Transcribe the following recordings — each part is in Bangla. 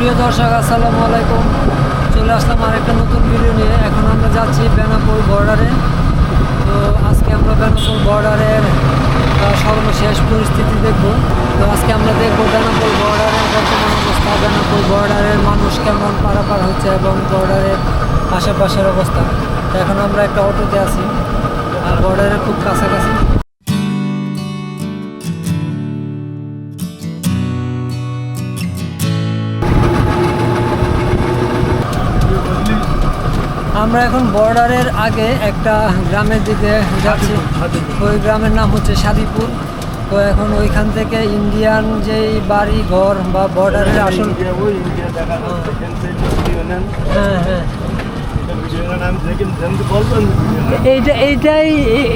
প্রিয় দর্শক, আসসালামু আলাইকুম। চলে আসলাম আরেকটা নতুন ভিডিও নিয়ে। এখন আমরা যাচ্ছি বেনাপুর বর্ডারে তো আজকে আমরা বেনাপোল বর্ডারের সর্বশেষ পরিস্থিতি দেখব। তো আজকে আমরা দেখব বেনাপুর বর্ডারের বর্তমান অবস্থা বেনাপোল বর্ডারের মানুষ কেমন পারাপার হচ্ছে এবং বর্ডারের আশেপাশের অবস্থা। তো এখন আমরা একটা অটোতে আছি। আর বর্ডারের খুব কাছাকাছি। আমরা এখন বর্ডারের আগে একটা গ্রামের দিকে যাচ্ছি। ওই গ্রামের নাম হচ্ছে সাদিপুর। তো এখন ওইখান থেকে ইন্ডিয়ান যেই বাড়ি ঘর বা বর্ডারের আসল হ্যাঁ। হ্যাঁ এইটা এইটাই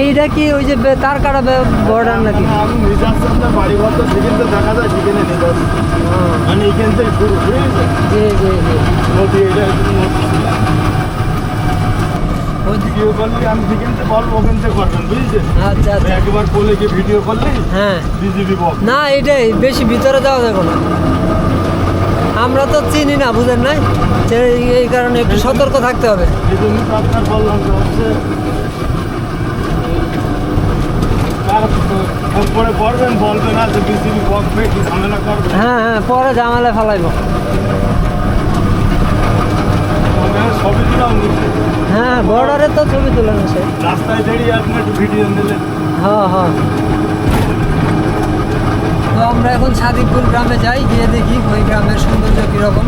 এইটা কি ওই যে তার কাটা বর্ডার নাকি? আমি নিজে আসছি আপনার বাড়ি ঘর তো সেখান থেকে দেখা যায় সেখানে নিয়ে যাচ্ছি হ্যাঁ, মানে এখান থেকে শুরু জি জি জি। নদী এটা একটু নদী ওই ভিডিও করলে আমি সেখান বলব ওখান করবেন বুঝেছেন? আচ্ছা আচ্ছা। একবার গিয়ে ভিডিও হ্যাঁ। বিজিবি বল। না এটাই বেশি ভিতরে যাওয়া যাবে না। আমরা তো চিনি না বুঝেন নাই? এই কারণে একটু সতর্ক থাকতে হবে। এই জন্য তো আপনার বললাম যে হচ্ছে। তার করবেন বলবেন যে বিজিবি ঝামেলা হ্যাঁ হ্যাঁ পরে জামালায় ফেলাইব আমি সবই দিলাম নিচে। হ্যাঁ বর্ডারে তো ছবি তুলে সে রাস্তায় দাঁড়িয়ে আপনি একটু ভিডিও নিলেন। হ্যাঁ হ্যাঁ। তো আমরা এখন সাদিকপুর গ্রামে যাই গিয়ে দেখি ওই গ্রামের সৌন্দর্য কীরকম।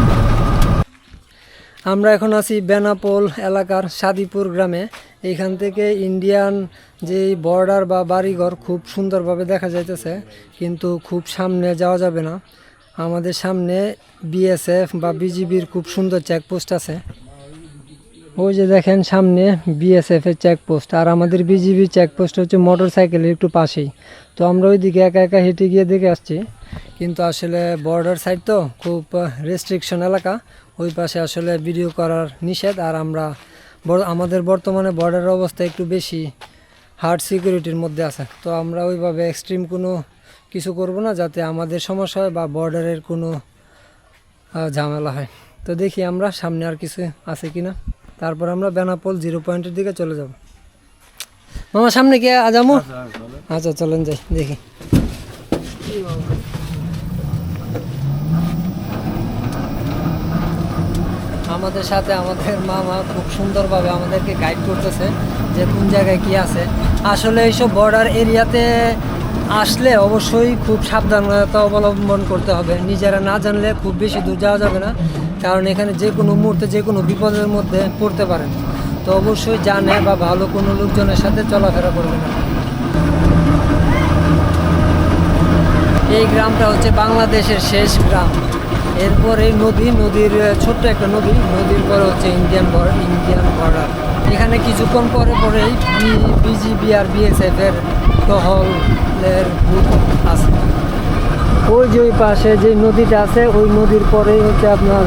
আমরা এখন আছি বেনাপোল এলাকার সাদিপুর গ্রামে। এইখান থেকে ইন্ডিয়ান যে বর্ডার বা বাড়িঘর খুব সুন্দরভাবে দেখা যাইতেছে কিন্তু খুব সামনে যাওয়া যাবে না। আমাদের সামনে বিএসএফ বা বিজিবির খুব সুন্দর চেকপোস্ট আছে। ওই যে দেখেন সামনে বিএসএফ এর চেকপোস্ট আর আমাদের বিজিবি চেকপোস্ট হচ্ছে মোটর সাইকেলের একটু পাশেই। তো আমরা ওইদিকে একা একা হেঁটে গিয়ে দেখে আসছি। কিন্তু আসলে বর্ডার সাইড তো খুব রেস্ট্রিকশন এলাকা। ওই পাশে আসলে ভিডিও করার নিষেধ। আর আমরা আমাদের বর্তমানে বর্ডারের অবস্থা একটু বেশি হার্ড সিকিউরিটির মধ্যে আছে। তো আমরা ওইভাবে এক্সট্রিম কোনো কিছু করব না, যাতে আমাদের সমস্যা হয় বা বর্ডারের কোনো ঝামেলা হয়। তো দেখি আমরা সামনে আর কিছু আছে কিনা। তারপর আমরা বেনাপোল জিরো পয়েন্টের দিকে চলে যাব। মামা সামনে কি আজামু আচ্ছা চলেন। যাই দেখি। আমাদের সাথে আমাদের মামা খুব সুন্দরভাবে আমাদেরকে গাইড করতেছে যে কোন জায়গায় কি আছে। আসলে এইসব বর্ডার এরিয়াতে আসলে অবশ্যই খুব সাবধানতা অবলম্বন করতে হবে। নিজেরা না জানলে খুব বেশি দূর যাওয়া যাবে না। কারণ এখানে যে কোনো মুহূর্তে, যে কোনো বিপদের মধ্যে পড়তে পারেন। তো অবশ্যই জানে বা ভালো কোনো লোকজনের সাথে চলাফেরা করবে না এই গ্রামটা হচ্ছে বাংলাদেশের শেষ গ্রাম। এরপর নদী, নদীর ছোট্ট একটা নদী। নদীর পরে হচ্ছে ইন্ডিয়ান ইন্ডিয়ান বর্ডার। এখানে কিছুক্ষণ পরে পরেই বিজিবি আর বিএসএফ এর টহলের বুথ আছে। ওই যে ওই পাশে যে নদীটা আছে, ওই নদীর পরেই হচ্ছে আপনার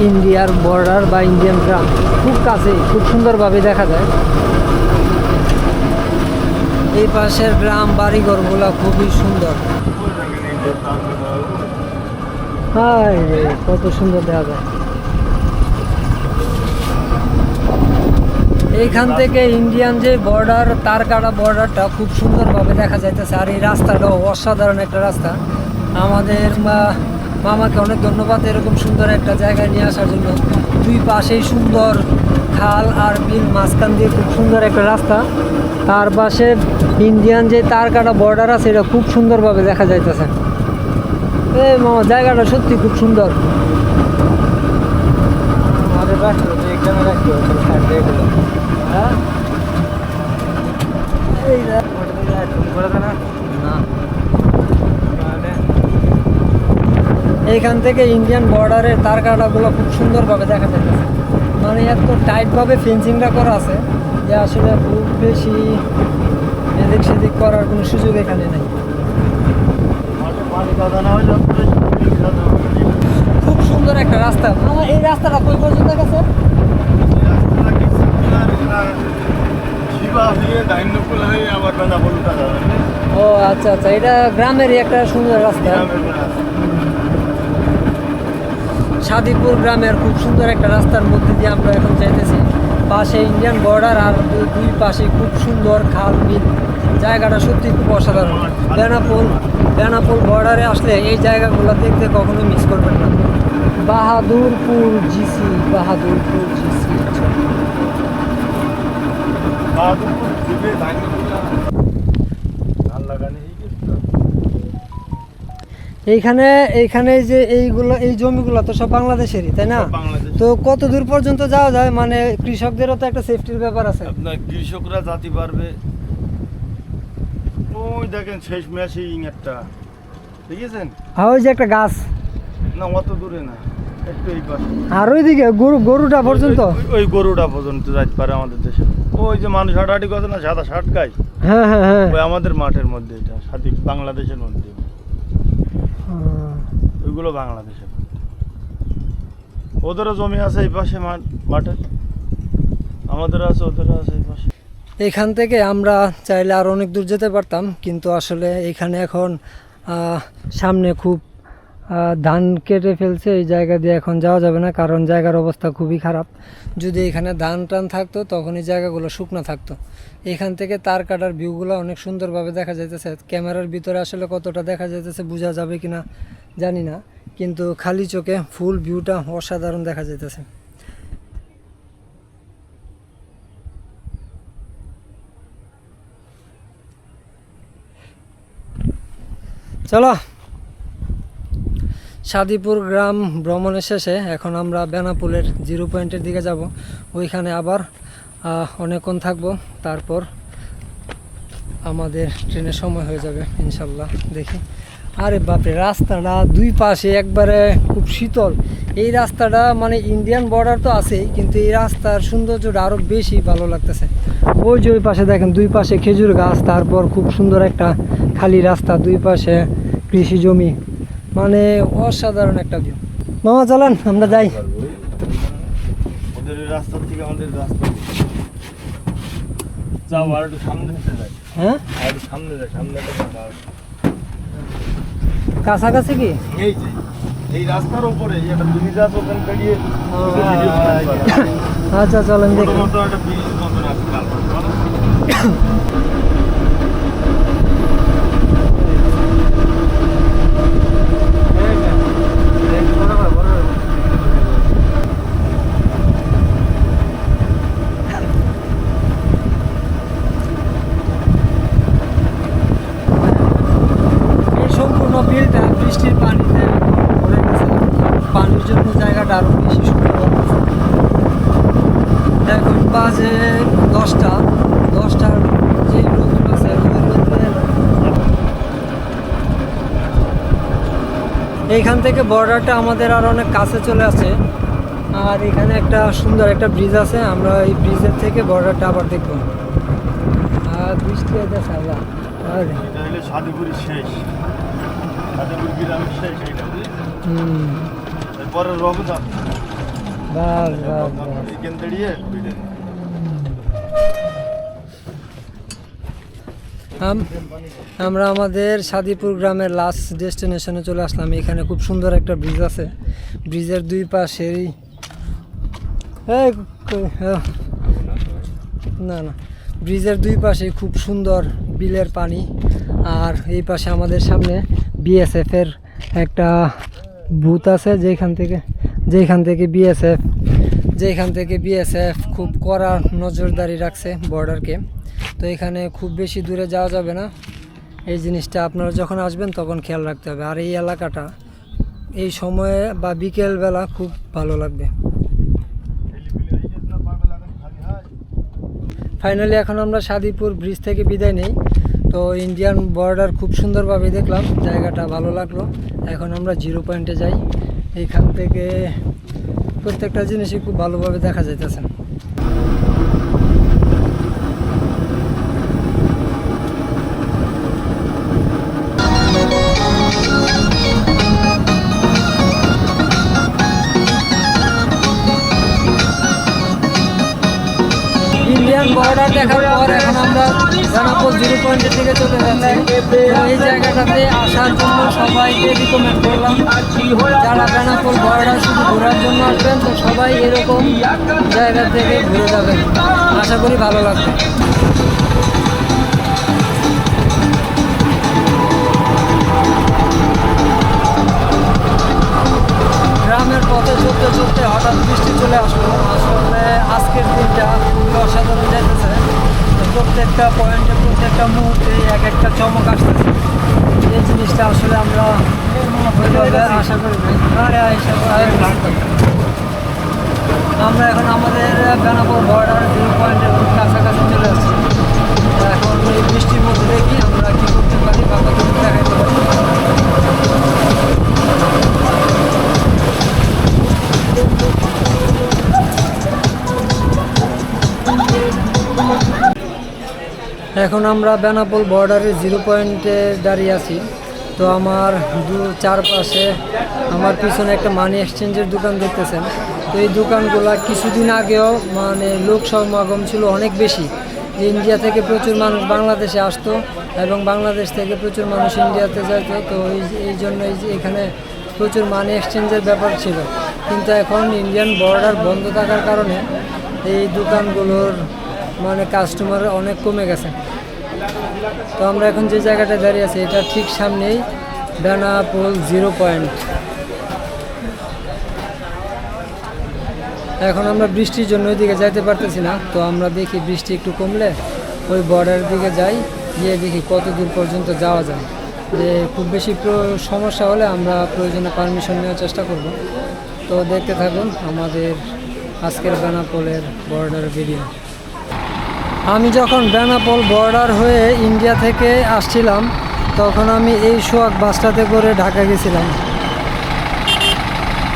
ইন্ডিয়ার বর্ডার বা ইন্ডিয়ান গ্রাম। খুব কাছেই, খুব সুন্দরভাবে দেখা যায়। এই পাশের গ্রাম বাড়িঘরগুলো খুবই সুন্দর। কত সুন্দর দেখা যায়। এইখান থেকে ইন্ডিয়ান যে বর্ডার, তার কাটা বর্ডারটা খুব সুন্দরভাবে দেখা যাইতেছে। আর এই রাস্তাটাও অসাধারণ একটা রাস্তা। আমাদের মামাকে অনেক ধন্যবাদ এরকম সুন্দর একটা জায়গায় নিয়ে আসার জন্য। দুই পাশেই সুন্দর খাল আর বিল মাঝখান দিয়ে খুব সুন্দর একটা রাস্তা। তার পাশে ইন্ডিয়ান যে তার কাটা বর্ডার আছে এটা খুব সুন্দরভাবে দেখা যাইতেছে। এই মামা জায়গাটা সত্যি খুব সুন্দর। হ্যাঁ এই দেখ। করে দেন না মানে এইখান থেকে ইন্ডিয়ান বর্ডারের তার কাটাগুলো খুব সুন্দরভাবে দেখা যাচ্ছে। মানে এত টাইটভাবে ফেন্সিংটা করা আছে যে আসলে খুব বেশি এদিক সেদিক করার কোনো সুযোগ এখানে নেই। খুব সুন্দর একটা রাস্তা। আমার এই রাস্তাটা কই পর্যন্ত গেছে? ও আচ্ছা আচ্ছা এটা গ্রামেরই একটা সুন্দর রাস্তা। সাদিপুর গ্রামের খুব সুন্দর একটা রাস্তার মধ্যে দিয়ে আমরা এখন যাইতেছি। পাশে ইন্ডিয়ান বর্ডার আর দুই পাশে খুব সুন্দর খাল, বিল। জায়গাটা সত্যি খুব অসাধারণ। বেনাপোল বেনাপোল বর্ডারে আসলে এই জায়গাগুলো দেখতে কখনো মিস করবেন না। বাহাদুরপুর জিসি বাহাদুরপুর জিসি বাহাদুরপুর এইখানে এইখানে যে এইগুলো এই জমিগুলো তো সব বাংলাদেশেরই তাই না? তো কত দূর পর্যন্ত যাওয়া যায়? মানে কৃষকদেরও তো একটা সেফটির ব্যাপার আছে। আপনার কৃষকরা জাতি পারবে ওই দেখেন শেষ ম্যাচে একটা দেখেছেন? আর ওই যে একটা গাছ। না অত দূরে না। একটু এই পাশে। আর ওইদিকে গরু গরুটা পর্যন্ত? ওই- গরুটা পর্যন্ত যাইতে পারে আমাদের দেশে। ওই যে মানুষ হাঁটাহাঁটি করে না সাদা শার্ট গায়ে? হ্যাঁ হ্যাঁ হ্যাঁ। ওই আমাদের মাঠের মধ্যে এটা সাথে বাংলাদেশের মধ্যে। ওইগুলো বাংলাদেশে ওদেরও জমি আছে এই পাশে মাঠ- আমাদের আছে, ওদেরও আছে এই পাশে। এখান থেকে আমরা চাইলে আর অনেক দূর যেতে পারতাম, কিন্তু আসলে এখানে এখন সামনে খুব ধান কেটে ফেলছে, এই জায়গা দিয়ে এখন যাওয়া যাবে না, কারণ জায়গার অবস্থা খুবই খারাপ। যদি এখানে ধান টান থাকতো, তখন এই জায়গাগুলো শুকনো থাকতো। এখান থেকে তার কাটার ভিউগুলো অনেক সুন্দরভাবে দেখা যাইতেছে। ক্যামেরার ভিতরে আসলে কতটা দেখা যাইতেছে, বোঝা যাবে কিনা জানি না। কিন্তু খালি চোখে ফুল ভিউটা অসাধারণ দেখা যাইতেছে। চলো সাদিপুর গ্রাম ভ্রমণের শেষে এখন আমরা বেনাপুলের জিরো পয়েন্টের দিকে যাব। ওইখানে আবার অনেকক্ষণ থাকব। তারপর আমাদের ট্রেনের সময় হয়ে যাবে, ইনশাল্লাহ। দেখি। আরে বাপরে, রাস্তাটা দুই পাশে একবারে খুব শীতল। এই রাস্তাটা মানে ইন্ডিয়ান বর্ডার তো আছেই, কিন্তু এই রাস্তার সৌন্দর্যটা আরও বেশি ভালো লাগতেছে। ওই যে ওই পাশে দেখেন, দুই পাশে খেজুর গাছ, তারপর খুব সুন্দর একটা খালি রাস্তা, দুই পাশে কৃষি জমি। মানে অসাধারণ একটা ভিউ মামা চলেন আমরা যাই। ওদের থেকে আমাদের রাস্তা। যাও আর একটু সামনে যাই। হ্যাঁ? আর সামনে যাই সামনে। কাছাকাছি কি? এই যে এই রাস্তার উপরে একটা ওখানে আচ্ছা চলেন দেখি। একটা কালভার্ট, বলো? এই সম্পূর্ণ বিলটা বৃষ্টির পানিতে ভরে গেছে পানির জন্য জায়গাটা আরও বেশি সুন্দর লাগতেছে। এখন বাজে দশটা দশটার যে রোদ আছে ওই রোদে এইখান থেকে বর্ডারটা আমাদের আর অনেক কাছে চলে আসে। আর এখানে একটা সুন্দর একটা ব্রিজ আছে আমরা এই ব্রিজের থেকে বর্ডারটা আবার দেখব। আর বৃষ্টি আর এটা শেষ। সাধুপুর গ্রামের শেষ এটা বুঝলি? হুম। এরপরে রঘুদা বাস বাস বাস আমরা আমাদের সাদিপুর গ্রামের লাস্ট ডেস্টিনেশনে চলে আসলাম। এখানে খুব সুন্দর একটা ব্রিজ আছে। ব্রিজের দুই পাশেই না না। ব্রিজের দুই পাশে খুব সুন্দর বিলের পানি। আর এই পাশে আমাদের সামনে বিএসএফ এর একটা বুথ আছে, যেখান থেকে যেখান থেকে বিএসএফ যেখান থেকে বিএসএফ খুব কড়া নজরদারি রাখছে বর্ডারকে তো এখানে খুব বেশি দূরে যাওয়া যাবে না। এই জিনিসটা আপনারা যখন আসবেন তখন খেয়াল রাখতে হবে। আর এই এলাকাটা এই সময়ে বা বিকেলবেলা খুব ভালো লাগবে। ফাইনালি এখন আমরা সাদিপুর ব্রিজ থেকে বিদায় নেই। তো ইন্ডিয়ান বর্ডার খুব সুন্দরভাবে দেখলাম। জায়গাটা ভালো লাগল। এখন আমরা জিরো পয়েন্টে যাই। এইখান থেকে প্রত্যেকটা জিনিসই খুব ভালোভাবে দেখা যাইতেছে। বর্ডার দেখার পর এখন আমরা বেনাপোল জিরো পয়েন্টের দিকে চলে যাচ্ছি। এই জায়গাটাতে আসার জন্য সবাইকে রিকমেন্ড করলাম। যারা বেনাপোল বর্ডার শুধু ঘোরার জন্য আসবেন, তো সবাই এরকম জায়গা থেকে ঘুরে যাবেন। আশা করি ভালো লাগবে। গ্রামের পথে চলতে চলতে হঠাৎ বৃষ্টি চলে আসলো। আসলে আজকের দিনটা অসাধারণ যাইতেছে তো প্রত্যেকটা পয়েন্টে প্রত্যেকটা মুহূর্তে এক একটা চমক আসতেছে। এই জিনিসটা আসলে আমরা আশা করি আমরা এখন আমাদের বেনাপুর বর্ডার জিরো পয়েন্টের খুব কাছাকাছি চলে আসছি। এখন এই বৃষ্টির মধ্যে দেখি আমরা কি করতে পারি বা কতটুকু দেখাইতে পারি। এখন আমরা বেনাপোল বর্ডারে জিরো পয়েন্টে দাঁড়িয়ে আছি। তো আমার দু, চারপাশে আমার পিছনে একটা মানি এক্সচেঞ্জের দোকান দেখতেছেন। তো এই দোকানগুলো কিছুদিন আগেও মানে লোক সমাগম ছিল অনেক বেশি। ইন্ডিয়া থেকে প্রচুর মানুষ বাংলাদেশে আসতো এবং বাংলাদেশ থেকে প্রচুর মানুষ ইন্ডিয়াতে যেত তো এই এই জন্য এই যে এখানে প্রচুর মানি এক্সচেঞ্জের ব্যাপার ছিল। কিন্তু এখন ইন্ডিয়ান বর্ডার বন্ধ থাকার কারণে এই দোকানগুলোর মানে কাস্টমার অনেক কমে গেছে। তো আমরা এখন যে জায়গাটা দাঁড়িয়ে আছি, এটা ঠিক সামনেই বেনাপোল জিরো পয়েন্ট। এখন আমরা বৃষ্টির জন্য ওইদিকে যাইতে পারতেছি না, তো আমরা দেখি বৃষ্টি একটু কমলে ওই বর্ডারের দিকে যাই, গিয়ে দেখি কত দূর পর্যন্ত যাওয়া যায়। যে খুব বেশি সমস্যা হলে আমরা প্রয়োজনে পারমিশন নেওয়ার চেষ্টা করব। তো দেখতে থাকুন আমাদের আজকের বেনাপোলের বর্ডার ভিডিও আমি যখন বেনাপোল বর্ডার হয়ে ইন্ডিয়া থেকে আসছিলাম, তখন আমি এই সোয়াগ বাসটাতে করে ঢাকা গেছিলাম।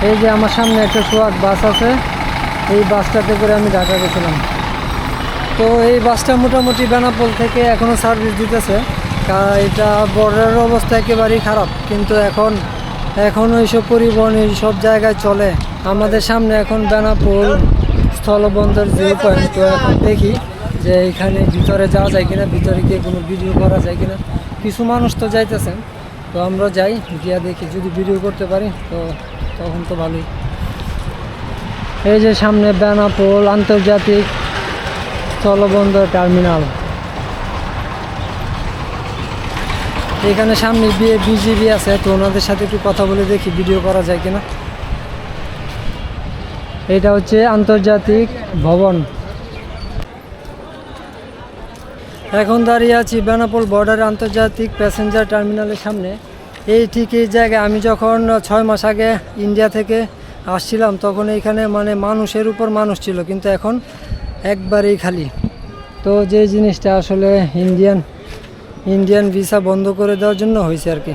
এই যে আমার সামনে একটা সোয়াগ বাস আছে, এই বাসটাতে করে আমি ঢাকা গেছিলাম। তো এই বাসটা মোটামুটি বেনাপোল থেকে এখনও সার্ভিস দিতেছে। এটা বর্ডারের অবস্থা একেবারেই খারাপ, কিন্তু এখন এখন এইসব পরিবহন সব জায়গায় চলে। আমাদের সামনে এখন বেনাপোল স্থলবন্দর যে পয়েন্ট তো এখন দেখি। যে এখানে ভিতরে যাওয়া যায় কিনা, ভিতরে গিয়ে কোনো ভিডিও করা যায় কিনা, কিছু মানুষ তো যাইতেছেন। তো আমরা যাই, গিয়া দেখি। যদি ভিডিও করতে পারি, তো তখন তো ভালোই। এই যে সামনে বেনাপোল আন্তর্জাতিক স্থলবন্দর টার্মিনাল। এখানে সামনে বিয়ে বিজিবি আছে, তো ওনাদের সাথে একটু কথা বলে দেখি ভিডিও করা যায় কিনা। এটা হচ্ছে আন্তর্জাতিক ভবন। এখন দাঁড়িয়ে আছি বেনাপোল বর্ডার আন্তর্জাতিক প্যাসেঞ্জার টার্মিনালের সামনে। এই ঠিক এই জায়গায় আমি যখন ছয় মাস আগে ইন্ডিয়া থেকে আসছিলাম, তখন এইখানে মানে মানুষের উপর মানুষ ছিল, কিন্তু এখন একবারেই খালি। তো যে জিনিসটা আসলে ইন্ডিয়ান ইন্ডিয়ান ভিসা বন্ধ করে দেওয়ার জন্য হয়েছে আর কি।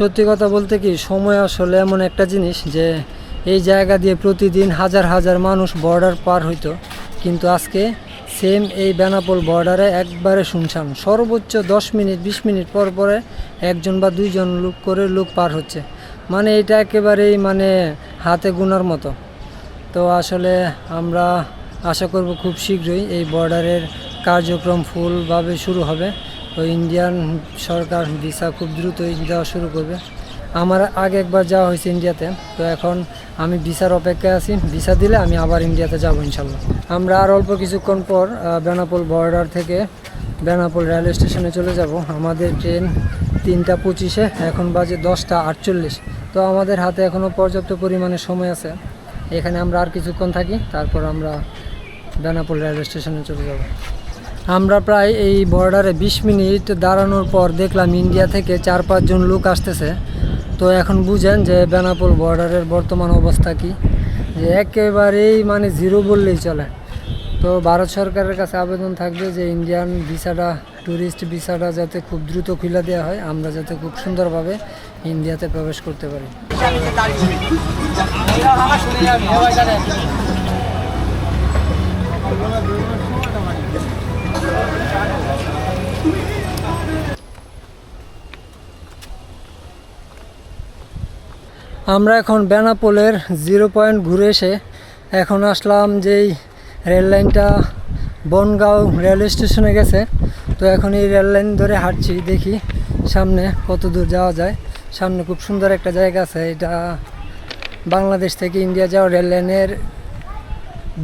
সত্যি কথা বলতে কি, সময় আসলে এমন একটা জিনিস যে এই জায়গা দিয়ে প্রতিদিন হাজার হাজার মানুষ বর্ডার পার হইতো। কিন্তু আজকে সেম এই বেনাপোল বর্ডারে একবারে শুনশান সর্বোচ্চ দশ মিনিট, বিশ মিনিট পর পরে একজন বা দুইজন লোক করে লোক পার হচ্ছে। মানে এটা একেবারেই মানে হাতে গোনার মতো। তো আসলে আমরা আশা করব খুব শীঘ্রই এই বর্ডারের কার্যক্রম ফুলভাবে শুরু হবে। তো ইন্ডিয়ান সরকার ভিসা খুব দ্রুতই দেওয়া শুরু করবে। আমার আগে একবার যাওয়া হয়েছে ইন্ডিয়াতে, তো এখন আমি ভিসার অপেক্ষায় আছি। ভিসা দিলে আমি আবার ইন্ডিয়াতে যাব ইনশাল্লাহ। আমরা আর অল্প কিছুক্ষণ পর বেনাপোল বর্ডার থেকে বেনাপোল রেল স্টেশনে চলে যাব। আমাদের ট্রেন তিনটা পঁচিশে, এখন বাজে দশটা আটচল্লিশ। তো আমাদের হাতে এখনও পর্যাপ্ত পরিমাণে সময় আছে। এখানে আমরা আর কিছুক্ষণ থাকি, তারপর আমরা বেনাপোল রেল স্টেশনে চলে যাব। আমরা প্রায় এই বর্ডারে বিশ মিনিট দাঁড়ানোর পর দেখলাম ইন্ডিয়া থেকে চার পাঁচজন লোক আসতেছে। তো এখন বুঝেন যে বেনাপোল বর্ডারের বর্তমান অবস্থা কি? যে একেবারেই মানে জিরো বললেই চলে। তো ভারত সরকারের কাছে আবেদন থাকবে যে ইন্ডিয়ান ভিসাটা ট্যুরিস্ট ভিসাটা যাতে খুব দ্রুত খুলে দেওয়া হয়, আমরা যাতে খুব সুন্দরভাবে ইন্ডিয়াতে প্রবেশ করতে পারি। আমরা এখন বেনাপোলের জিরো পয়েন্ট ঘুরে এসে এখন আসলাম যেই রেল লাইনটা বনগাঁও রেল স্টেশনে গেছে। তো এখন এই রেল লাইন ধরে হাঁটছি, দেখি সামনে কত দূর যাওয়া যায়। সামনে খুব সুন্দর একটা জায়গা আছে, এটা বাংলাদেশ থেকে ইন্ডিয়া যাওয়া রেল লাইনের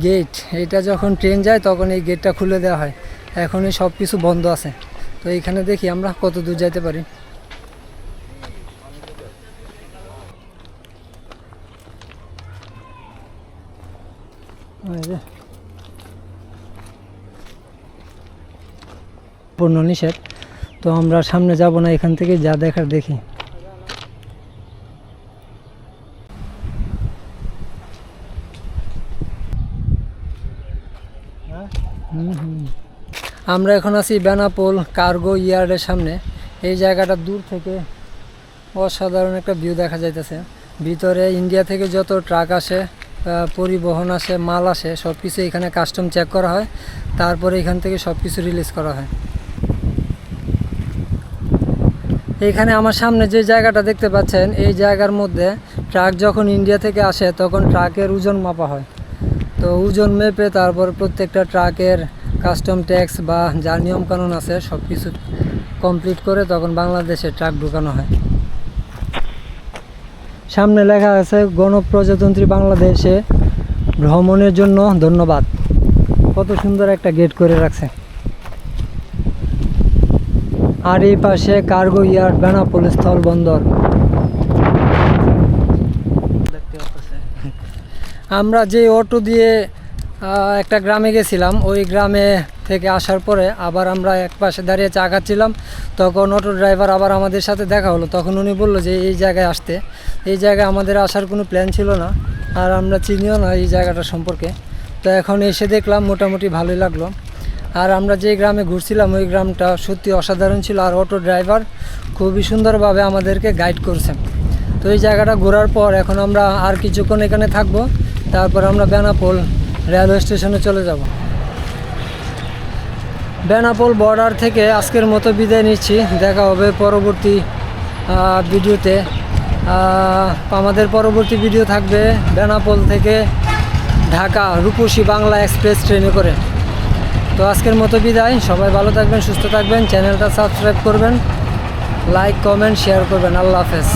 গেট। এটা যখন ট্রেন যায় তখন এই গেটটা খুলে দেওয়া হয়। এখনই সব কিছু বন্ধ আছে। তো এইখানে দেখি আমরা কত দূর যাইতে পারি। পূর্ণ নিষেধ। তো আমরা সামনে যাব না, এখান থেকে যা দেখার দেখি। আমরা এখন আছি বেনাপোল কার্গো ইয়ার্ডের সামনে। এই জায়গাটা দূর থেকে অসাধারণ একটা ভিউ দেখা যাইতেছে। ভিতরে ইন্ডিয়া থেকে যত ট্রাক আসে পরিবহন আসে মাল আসে সব কিছু এখানে কাস্টম চেক করা হয়। তারপরে এখান থেকে সব কিছু রিলিজ করা হয়। এখানে আমার সামনে যে জায়গাটা দেখতে পাচ্ছেন, এই জায়গার মধ্যে ট্রাক যখন ইন্ডিয়া থেকে আসে, তখন ট্রাকের ওজন মাপা হয়। তো ওজন মেপে তারপর প্রত্যেকটা ট্রাকের কাস্টম ট্যাক্স বা যা নিয়মকানুন আছে সব কিছু কমপ্লিট করে তখন বাংলাদেশে ট্রাক ঢুকানো হয়। সামনে লেখা আছে, গণপ্রজাতন্ত্রী বাংলাদেশে ভ্রমণের জন্য ধন্যবাদ। কত সুন্দর একটা গেট করে রাখছে। আর এই পাশে কার্গো ইয়ার্ড বেনাপোল স্থল বন্দর। আমরা যে অটো দিয়ে একটা গ্রামে গেছিলাম, ওই গ্রামে থেকে আসার পরে আবার আমরা এক পাশে দাঁড়িয়ে চা খাচ্ছিলাম। তখন অটো ড্রাইভার আবার আমাদের সাথে দেখা হলো। তখন উনি বলল যে, এই জায়গায় আসতে। এই জায়গায় আমাদের আসার কোনো প্ল্যান ছিল না। আর আমরা চিনিও না এই জায়গাটা সম্পর্কে। তো এখন এসে দেখলাম মোটামুটি ভালোই লাগল। আর আমরা যে গ্রামে ঘুরছিলাম, ওই গ্রামটা সত্যি অসাধারণ ছিল। আর অটো ড্রাইভার খুবই সুন্দরভাবে আমাদেরকে গাইড করছেন তো এই জায়গাটা ঘোরার পর এখন আমরা আর কিছুক্ষণ এখানে থাকব। তারপর আমরা বেনাপোল রেলওয়ে স্টেশনে চলে যাব। বেনাপোল বর্ডার থেকে আজকের মতো বিদায় নিচ্ছি। দেখা হবে পরবর্তী ভিডিওতে। আমাদের পরবর্তী ভিডিও থাকবে বেনাপোল থেকে ঢাকা রূপসী বাংলা এক্সপ্রেস ট্রেনে করে। তো আজকের মতো বিদায়। সবাই ভালো থাকবেন, সুস্থ থাকবেন। চ্যানেলটা সাবস্ক্রাইব করবেন, লাইক, কমেন্ট শেয়ার করবেন। আল্লাহ হাফেজ।